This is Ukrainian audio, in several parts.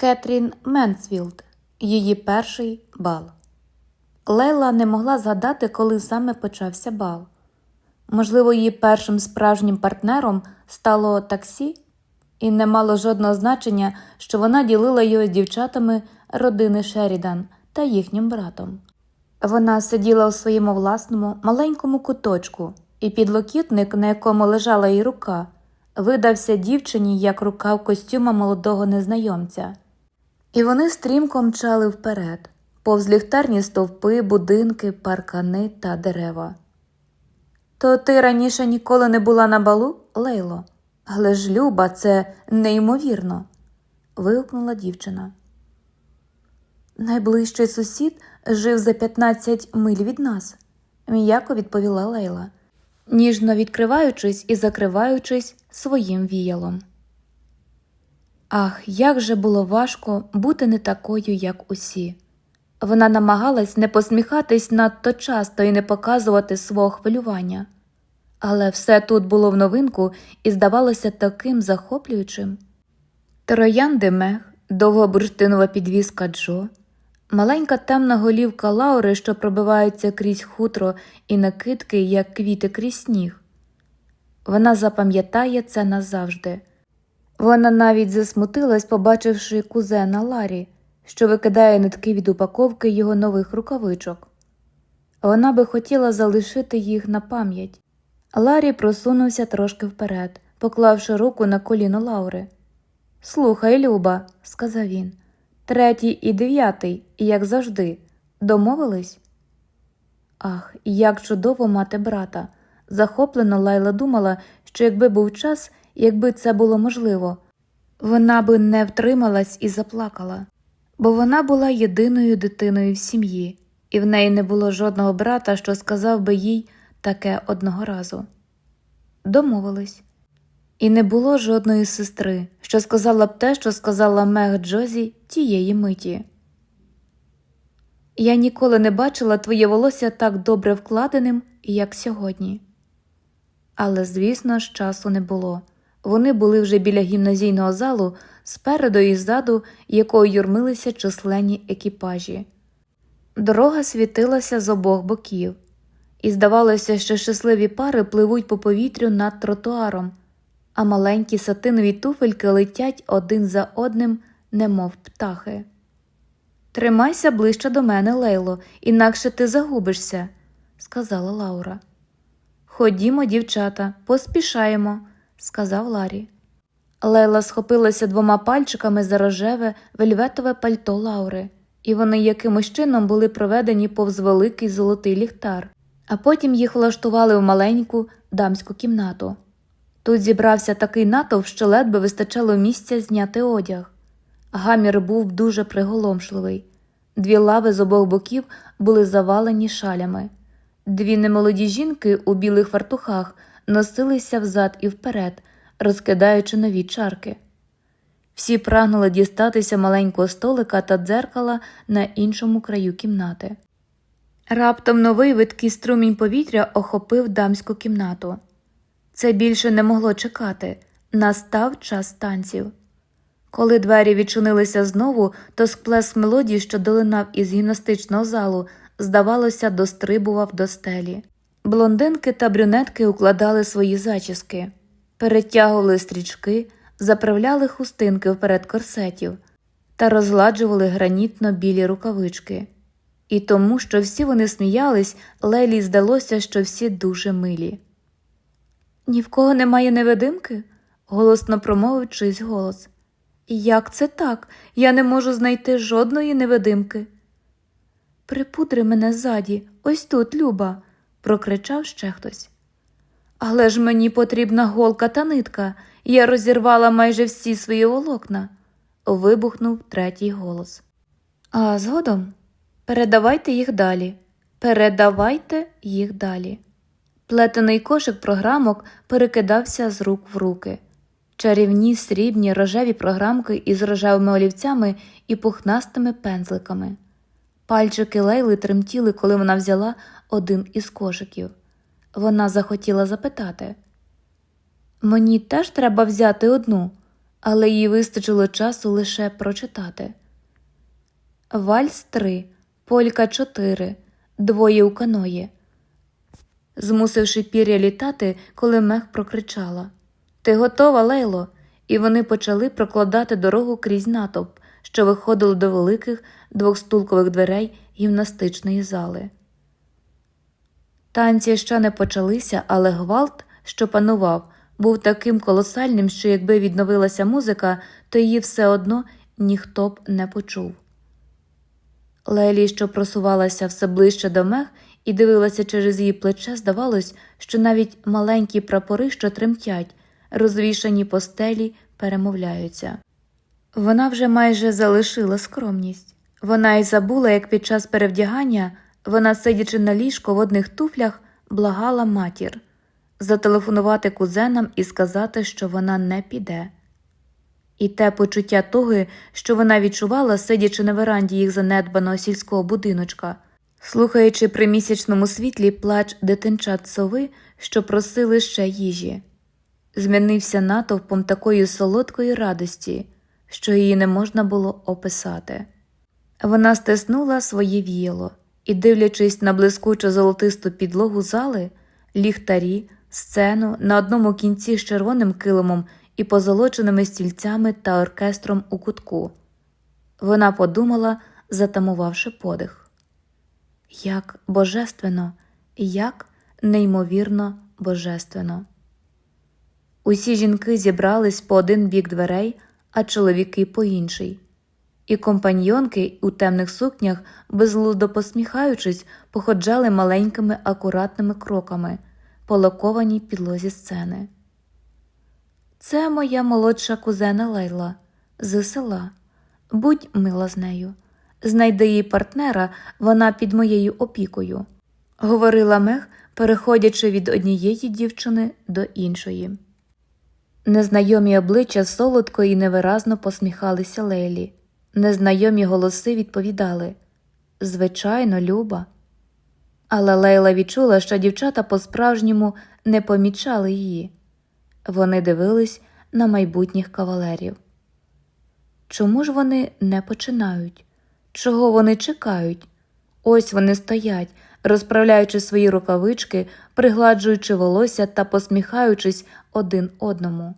Кетрін Менсфілд, її перший бал. Лейла не могла згадати, коли саме почався бал. Можливо, її першим справжнім партнером стало таксі, і не мало жодного значення, що вона ділила його з дівчатами родини Шерідан та їхнім братом. Вона сиділа у своєму власному маленькому куточку, і підлокітник, на якому лежала її рука, видався дівчині як рукав костюма молодого незнайомця. І вони стрімко мчали вперед, повз ліхтарні стовпи, будинки, паркани та дерева. То ти раніше ніколи не була на балу, Лейло? Але ж Люба, це неймовірно. вигукнула дівчина. Найближчий сусід жив за 15 миль від нас, м'яко відповіла Лейла, ніжно відкриваючись і закриваючись своїм віялом. Ах, як же було важко бути не такою, як усі. Вона намагалась не посміхатись надто часто і не показувати свого хвилювання, але все тут було в новинку і здавалося таким захоплюючим. Троянди мех, довга бурштинова підвіска Джо, маленька темна голівка Лаури, що пробиваються крізь хутро і накидки, як квіти крізь сніг. Вона запам'ятає це назавжди. Вона навіть засмутилась, побачивши кузена Ларі, що викидає нитки від упаковки його нових рукавичок. Вона би хотіла залишити їх на пам'ять. Ларі просунувся трошки вперед, поклавши руку на коліно Лаури. Слухай, Люба, сказав він, третій і дев'ятий, як завжди, домовились? Ах, як чудово мати брата. Захоплено Лайла думала, що якби був час, якби це було можливо, вона би не втрималась і заплакала, бо вона була єдиною дитиною в сім'ї, і в неї не було жодного брата, що сказав би їй таке одного разу. Домовились. І не було жодної сестри, що сказала б те, що сказала Мег Джозі тієї миті. Я ніколи не бачила твоє волосся так добре вкладеним, як сьогодні. Але, звісно ж, часу не було. Вони були вже біля гімназійного залу, спереду і ззаду, якого юрмилися численні екіпажі. Дорога світилася з обох боків, і здавалося, що щасливі пари пливуть по повітрю над тротуаром, а маленькі сатинові туфельки летять один за одним, немов птахи. Тримайся ближче до мене, Лейло, інакше ти загубишся, сказала Лаура. Ходімо, дівчата, поспішаємо, сказав Ларі. Лейла схопилася двома пальчиками за рожеве вельветове пальто Лаури, і вони якимось чином були проведені повз великий золотий ліхтар, а потім їх влаштували в маленьку дамську кімнату. Тут зібрався такий натовп, що ледве вистачало місця зняти одяг. Гамір був дуже приголомшливий. Дві лави з обох боків були завалені шалями. Дві немолоді жінки у білих фартухах носилися взад і вперед, розкидаючи нові чарки. Всі прагнули дістатися маленького столика та дзеркала на іншому краю кімнати. Раптом новий видкий струмінь повітря охопив дамську кімнату. Це більше не могло чекати. Настав час танців. Коли двері відчинилися знову, то сплеск мелодії, що долинав із гімнастичного залу, здавалося, дострибував до стелі. Блондинки та брюнетки укладали свої зачіски, перетягували стрічки, заправляли хустинки вперед корсетів та розгладжували гранітно білі рукавички. І тому, що всі вони сміялись, Лелі здалося, що всі дуже милі. Ні в кого немає невидимки? голосно промовив чийсь голос. Як це так? Я не можу знайти жодної невидимки. Припудри мене ззаді, ось тут, Люба, прокричав ще хтось. Але ж мені потрібна голка та нитка, я розірвала майже всі свої волокна, вибухнув третій голос. А згодом передавайте їх далі, передавайте їх далі. Плетений кошик програмок перекидався з рук в руки. Чарівні срібні рожеві програмки із рожевими олівцями і пухнастими пензликами. Пальчики Лейли тремтіли, коли вона взяла один із кошиків. Вона захотіла запитати Мені теж треба взяти одну, але їй вистачило часу лише прочитати. Вальс 3, Полька 4, двоє у каної. Змусивши пір'я літати, коли мех прокричала Ти готова, Лейло? І вони почали прокладати дорогу крізь натовп, що виходило до великих двохстулкових дверей гімнастичної зали. Танці ще не почалися, але гвалт, що панував, був таким колосальним, що якби відновилася музика, то її все одно ніхто б не почув. Лелі, що просувалася все ближче до мех і дивилася через її плече, здавалось, що навіть маленькі прапори, що тремтять, розвішані по стелі, перемовляються. Вона вже майже залишила скромність. Вона й забула, як під час перевдягання вона, сидячи на ліжку в одних туфлях, благала матір зателефонувати кузенам і сказати, що вона не піде. І те почуття того, що вона відчувала, сидячи на веранді їх занедбаного сільського будиночка, слухаючи при місячному світлі плач дитинчат сови, що просили ще їжі, змінився натовпом такої солодкої радості, що її не можна було описати. Вона стиснула своє віяло і, дивлячись на блискучу золотисту підлогу зали, ліхтарі, сцену на одному кінці з червоним килимом і позолоченими стільцями та оркестром у кутку. Вона подумала, затамувавши подих. Як божественно, як неймовірно божественно. Усі жінки зібрались по один бік дверей, а чоловіки по інший. І компаньйонки у темних сукнях, безглуздо посміхаючись, походжали маленькими акуратними кроками по лакованій підлозі сцени. Це моя молодша кузена Лейла з села. Будь мила з нею. Знайди їй партнера, вона під моєю опікою, говорила мех, переходячи від однієї дівчини до іншої. Незнайомі обличчя солодко і невиразно посміхалися Лейлі. Незнайомі голоси відповідали Звичайно, Люба. Але Лейла відчула, що дівчата по-справжньому не помічали її. Вони дивились на майбутніх кавалерів. Чому ж вони не починають? Чого вони чекають? Ось вони стоять, розправляючи свої рукавички, пригладжуючи волосся та посміхаючись один одному.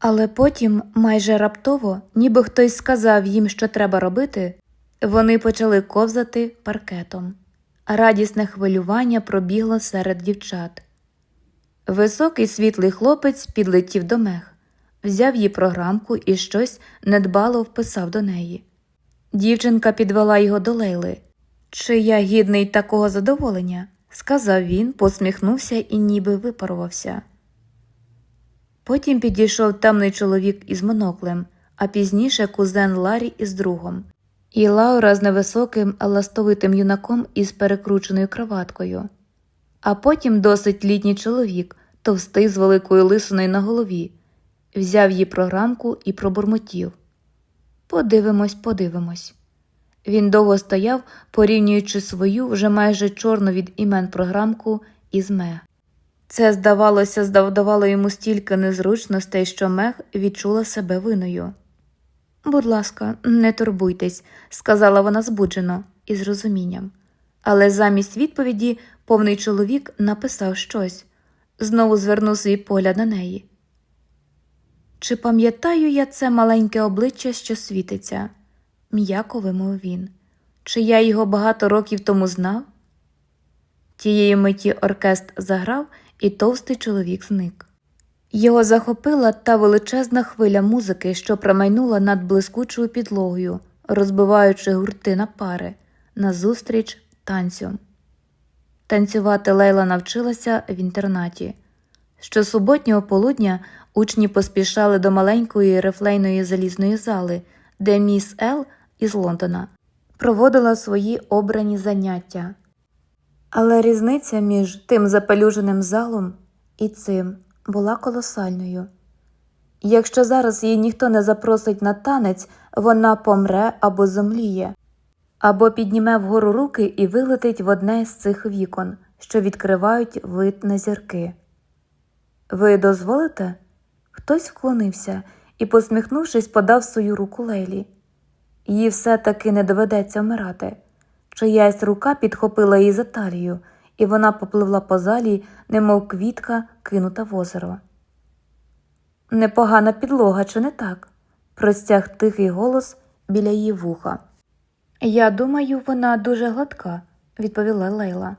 Але потім, майже раптово, ніби хтось сказав їм, що треба робити, вони почали ковзати паркетом. Радісне хвилювання пробігло серед дівчат. Високий світлий хлопець підлетів до мех, взяв її програмку і щось недбало вписав до неї. Дівчинка підвела його до Лейли. Чи я гідний такого задоволення? сказав він, посміхнувся і ніби випарувався. Потім підійшов темний чоловік із моноклем, а пізніше кузен Ларі із другом, і Лаура з невисоким, ластовитим юнаком із перекрученою кроваткою. А потім досить літній чоловік, товстий з великою лисиною на голові, взяв її програмку і пробурмотів. Подивимось, подивимось. Він довго стояв, порівнюючи свою вже майже чорну від імен програмку із Мег. Це, здавалося, завдавало йому стільки незручностей, що Мег відчула себе виною. Будь ласка, не турбуйтесь, сказала вона збуджено і з розумінням. Але замість відповіді повний чоловік написав щось, знову звернув свій погляд на неї. Чи пам'ятаю я це маленьке обличчя, що світиться? м'яко вимовив він. Чи я його багато років тому знав? Тієї миті оркестр заграв, і товстий чоловік зник. Його захопила та величезна хвиля музики, що промайнула над блискучою підлогою, розбиваючи гурти на пари, назустріч танцю. Танцювати Лейла навчилася в інтернаті. Щосуботнього полудня учні поспішали до маленької рефлейної залізної зали, де міс Ел із Лондона проводила свої обрані заняття. Але різниця між тим запелюженим залом і цим була колосальною. Якщо зараз її ніхто не запросить на танець, вона помре або зомліє, або підніме вгору руки і вилетить в одне з цих вікон, що відкривають вид на зірки. Ви дозволите? Хтось вклонився, і, посміхнувшись, подав свою руку Лейлі. Їй все таки не доведеться вмирати. Чиясь рука підхопила її за талію, і вона попливла по залі, немов квітка, кинута в озеро. Непогана підлога, чи не так? простяг тихий голос біля її вуха. Я думаю, вона дуже гладка, відповіла Лейла.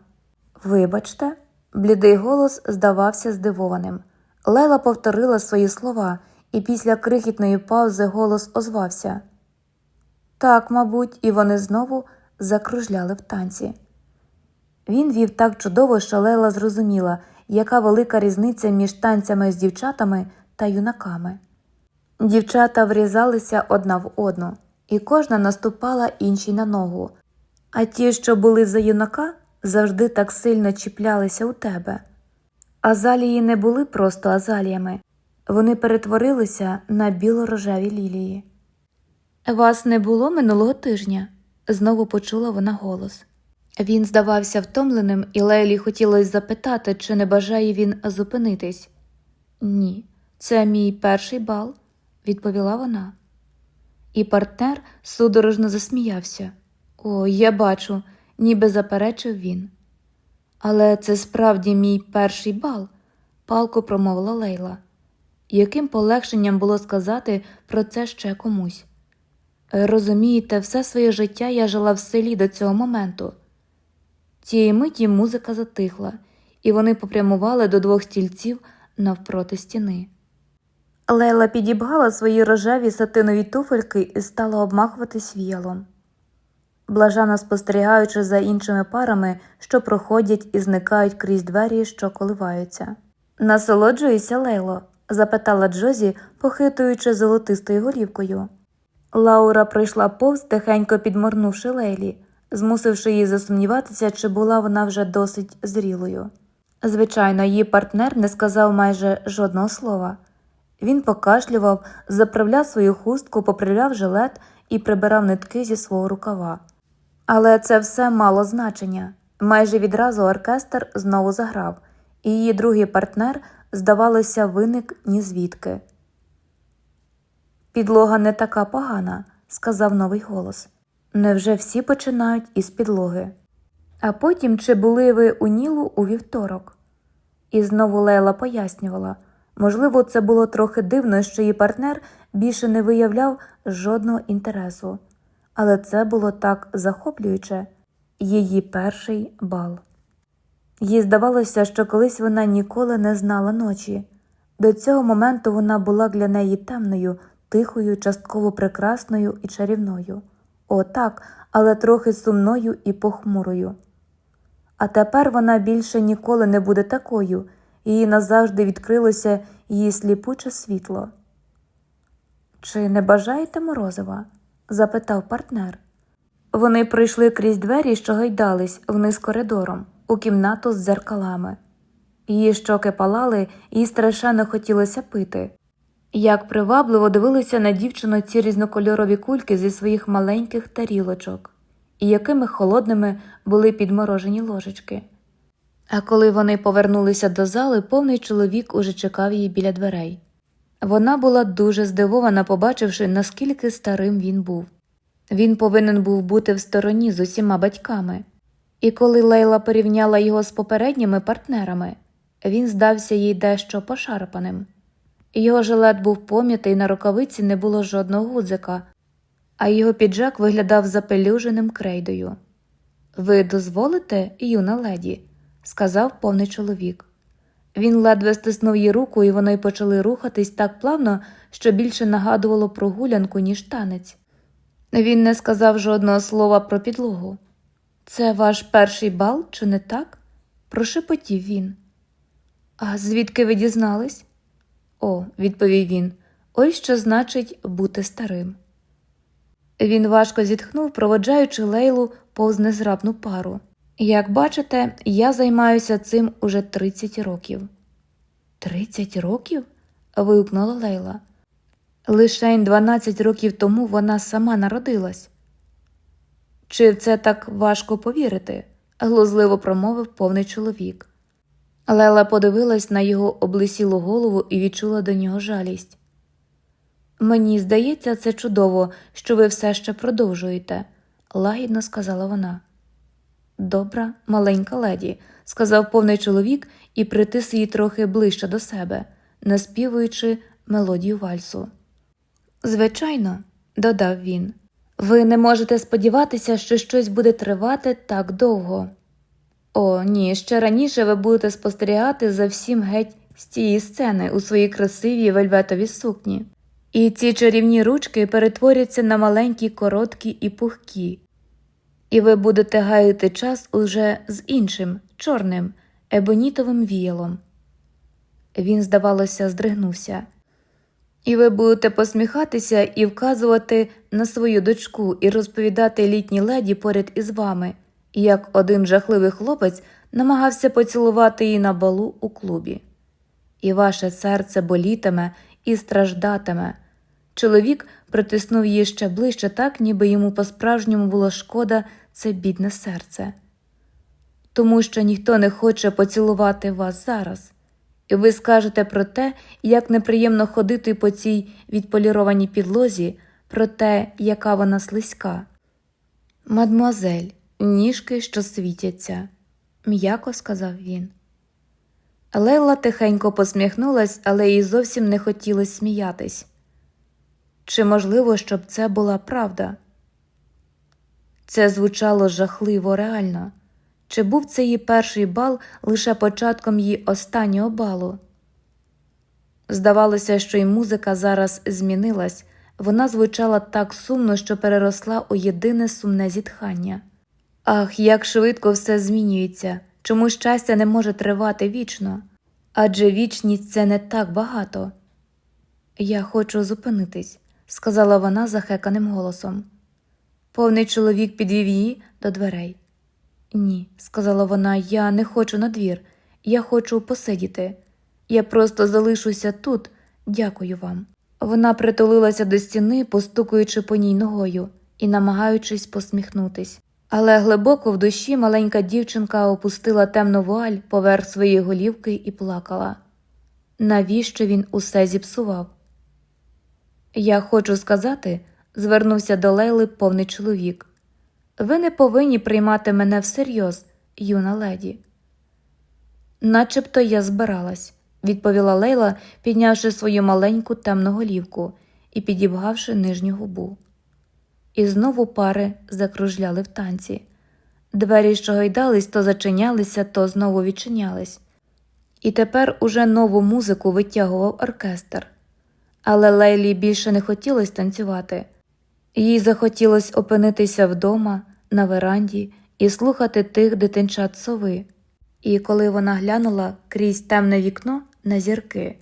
Вибачте, блідий голос здавався здивованим. Лейла повторила свої слова, і після крихітної паузи голос озвався. Так, мабуть, і вони знову закружляли в танці. Він вів так чудово, що Лейла зрозуміла, яка велика різниця між танцями з дівчатами та юнаками. Дівчата врізалися одна в одну, і кожна наступала іншій на ногу, а ті, що були за юнака, завжди так сильно чіплялися у тебе. Азалії не були просто азаліями, вони перетворилися на білорожеві лілії. Вас не було минулого тижня, знову почула вона голос. Він здавався втомленим, і Лейлі хотілося запитати, чи не бажає він зупинитись. Ні, це мій перший бал, відповіла вона. І партнер судорожно засміявся. О, я бачу, ніби заперечив він. Але це справді мій перший бал, палко промовила Лейла. Яким полегшенням було сказати про це ще комусь? Розумієте, все своє життя я жила в селі до цього моменту. Тієї миті музика затихла, і вони попрямували до двох стільців навпроти стіни. Лейла підібгала свої рожеві сатинові туфельки і стала обмахуватись віялом. Блажано спостерігаючи за іншими парами, що проходять і зникають крізь двері, що коливаються. Насолоджуєшся, Лейло? запитала Джозі, похитуючи золотистою голівкою. Лаура пройшла повз, тихенько підморнувши Лейлі, змусивши її засумніватися, чи була вона вже досить зрілою. Звичайно, її партнер не сказав майже жодного слова. Він покашлював, заправляв свою хустку, поправляв жилет і прибирав нитки зі свого рукава. Але це все мало значення. Майже відразу оркестр знову заграв, і її другий партнер, здавалося, виник ні звідки. Підлога не така погана, сказав новий голос. Невже всі починають із підлоги? А потім чи були ви у Нілу у вівторок? І знову Лейла пояснювала можливо, це було трохи дивно, що її партнер більше не виявляв жодного інтересу, але це було так захоплююче її перший бал. Їй здавалося, що колись вона ніколи не знала ночі. До цього моменту вона була для неї темною, тихою, частково прекрасною і чарівною. О, так, але трохи сумною і похмурою. А тепер вона більше ніколи не буде такою, їй назавжди відкрилося її сліпуче світло. Чи не бажаєте морозива? запитав партнер. Вони пройшли крізь двері, що гайдались вниз коридором, у кімнату з дзеркалами. Її щоки палали, їй страшенно хотілося пити. Як привабливо дивилися на дівчину ці різнокольорові кульки зі своїх маленьких тарілочок, і якими холодними були підморожені ложечки. А коли вони повернулися до зали, повний чоловік уже чекав її біля дверей. Вона була дуже здивована, побачивши, наскільки старим він був. Він повинен був бути в стороні з усіма батьками. І коли Лейла порівняла його з попередніми партнерами, він здався їй дещо пошарпаним. Його жилет був пом'ятий, на рукавиці не було жодного гудзика, а його піджак виглядав запелюженим крейдою. Ви дозволите, юна леді? сказав повний чоловік. Він ледве стиснув їй руку, і вони почали рухатись так плавно, що більше нагадувало про гулянку, ніж танець. Він не сказав жодного слова про підлогу. Це ваш перший бал, чи не так? прошепотів він. А звідки ви дізнались? О, відповів він, ось що значить бути старим. Він важко зітхнув, проводжаючи лейлу повз незрабну пару. Як бачите, я займаюся цим уже 30 років. Тридцять років? вигукнула Лейла. Лишень 12 років тому вона сама народилась. Чи в це так важко повірити? глузливо промовив повний чоловік. Лела подивилась на його облисілу голову і відчула до нього жалість. Мені здається, це чудово, що ви все ще продовжуєте, лагідно сказала вона. Добра, маленька леді, сказав повний чоловік і притис її трохи ближче до себе, наспівуючи мелодію вальсу. Звичайно, додав він, ви не можете сподіватися, що щось буде тривати так довго. О, ні, ще раніше ви будете спостерігати за всім геть з цієї сцени у своїй красивій вельветовій сукні. І ці чарівні ручки перетворяться на маленькі, короткі і пухкі. І ви будете гаяти час уже з іншим, чорним, ебонітовим віялом. Він, здавалося, здригнувся. І ви будете посміхатися і вказувати на свою дочку і розповідати літній леді поряд із вами, як один жахливий хлопець намагався поцілувати її на балу у клубі. І ваше серце болітиме і страждатиме. Чоловік притиснув її ще ближче, так, ніби йому по-справжньому було шкода це бідне серце. Тому що ніхто не хоче поцілувати вас зараз. І ви скажете про те, як неприємно ходити по цій відполірованій підлозі, про те, яка вона слизька. Мадмуазель, ніжки, що світяться, м'яко сказав він. Лейла тихенько посміхнулась, але їй зовсім не хотілося сміятись. Чи можливо, щоб це була правда? Це звучало жахливо реально. Чи був це її перший бал лише початком її останнього балу? Здавалося, що й музика зараз змінилась, вона звучала так сумно, що переросла у єдине сумне зітхання. Ах, як швидко все змінюється, чому щастя не може тривати вічно? Адже вічність це не так багато. Я хочу зупинитись, сказала вона захеканим голосом. Повний чоловік підвів її до дверей. Ні, сказала вона, я не хочу на двір. Я хочу посидіти. Я просто залишуся тут. Дякую вам. Вона притулилася до стіни, постукуючи по ній ногою і намагаючись посміхнутись. Але глибоко в душі маленька дівчинка опустила темну вуаль поверх своєї голівки і плакала. Навіщо він усе зіпсував? Я хочу сказати, звернувся до Лейли повний чоловік. Ви не повинні приймати мене всерйоз, юна леді. Начебто я збиралась, відповіла Лейла, піднявши свою маленьку темну голівку і підібгавши нижню губу. І знову пари закружляли в танці. Двері, що гойдались, то зачинялися, то знову відчинялись. І тепер уже нову музику витягував оркестр. Але Лейлі більше не хотілося танцювати. Їй захотілося опинитися вдома, на веранді і слухати тих дитинчат сови. І коли вона глянула крізь темне вікно на зірки,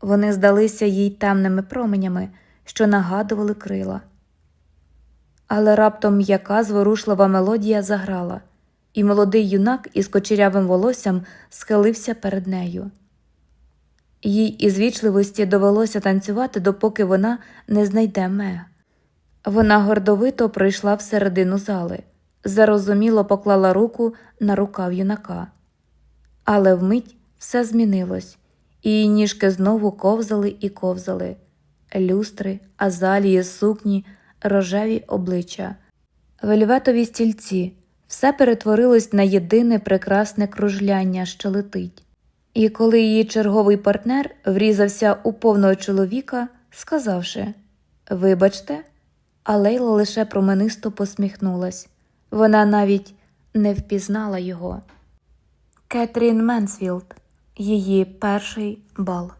вони здалися їй темними променями, що нагадували крила. Але раптом м'яка зворушлива мелодія заграла, і молодий юнак із кочерявим волоссям схилився перед нею. Їй із вічливості довелося танцювати, допоки вона не знайде мег. Вона гордовито пройшла всередину зали, зарозуміло поклала руку на рукав юнака. Але вмить все змінилось, і її ніжки знову ковзали і ковзали люстри, азалії, сукні, рожеві обличчя, вельветові стільці, все перетворилось на єдине прекрасне кружляння, що летить. І коли її черговий партнер врізався у повного чоловіка, сказавши Вибачте, а Лейла лише променисто посміхнулась. Вона навіть не впізнала його. Кетрін Менсфілд, її перший бал.